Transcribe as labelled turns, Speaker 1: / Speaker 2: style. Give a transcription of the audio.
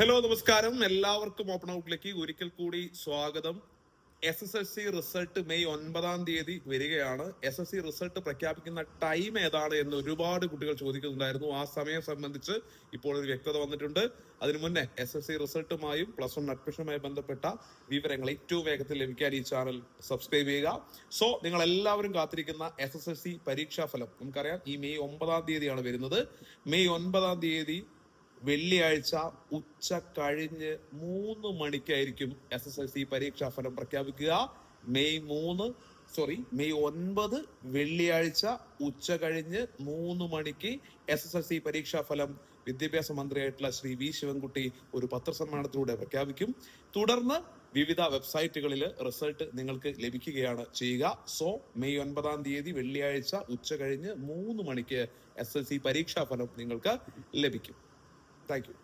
Speaker 1: Hello നമസ്കാരം. എല്ലാവർക്കും open ഔട്ടിലേക്ക് ഒരിക്കൽ കൂടി സ്വാഗതം. S S L C result May ഒൻപതാം തീയതി വരികയാണ്. എസ് എസ് സി റിസൾട്ട് പ്രഖ്യാപിക്കുന്ന ടൈം ഏതാണ് എന്ന് ഒരുപാട് കുട്ടികൾ ചോദിക്കുന്നുണ്ടായിരുന്നു. ആ സമയം സംബന്ധിച്ച് ഇപ്പോൾ ഒരു വ്യക്തത വന്നിട്ടുണ്ട്. അതിനു മുന്നേ എസ് എസ് സി റിസൾട്ടുമായും പ്ലസ് വൺ അഡ്മിഷനുമായി ബന്ധപ്പെട്ട വിവരങ്ങൾ ഏറ്റവും വേഗത്തിൽ ലഭിക്കാൻ ഈ ചാനൽ സബ്സ്ക്രൈബ് ചെയ്യുക. സോ നിങ്ങൾ എല്ലാവരും കാത്തിരിക്കുന്ന എസ് എസ് എൽ സി പരീക്ഷാ ഫലം. നമുക്കറിയാം ഈ മെയ് ഒമ്പതാം തീയതിയാണ് വരുന്നത്. മെയ് ഒൻപതാം തീയതി വെള്ളിയാഴ്ച ഉച്ച കഴിഞ്ഞ് മൂന്ന് മണിക്കായിരിക്കും എസ് എസ് എൽ സി പരീക്ഷാ ഫലം പ്രഖ്യാപിക്കുക. മെയ് മൂന്ന് സോറി മെയ് ഒൻപത് വെള്ളിയാഴ്ച ഉച്ച കഴിഞ്ഞ് മൂന്ന് മണിക്ക് എസ് എസ് എൽ സി പരീക്ഷാ ഫലം വിദ്യാഭ്യാസ മന്ത്രിയായിട്ടുള്ള ശ്രീ വി ശിവൻകുട്ടി ഒരു പത്രസമ്മേളനത്തിലൂടെ പ്രഖ്യാപിക്കും. തുടർന്ന് വിവിധ വെബ്സൈറ്റുകളിൽ റിസൾട്ട് നിങ്ങൾക്ക് ലഭിക്കുകയാണ് ചെയ്യുക. സോ മെയ് ഒൻപതാം തീയതി വെള്ളിയാഴ്ച ഉച്ച കഴിഞ്ഞ് മൂന്ന് മണിക്ക് എസ് എൽ സി പരീക്ഷാ ഫലം നിങ്ങൾക്ക് ലഭിക്കും. Thank you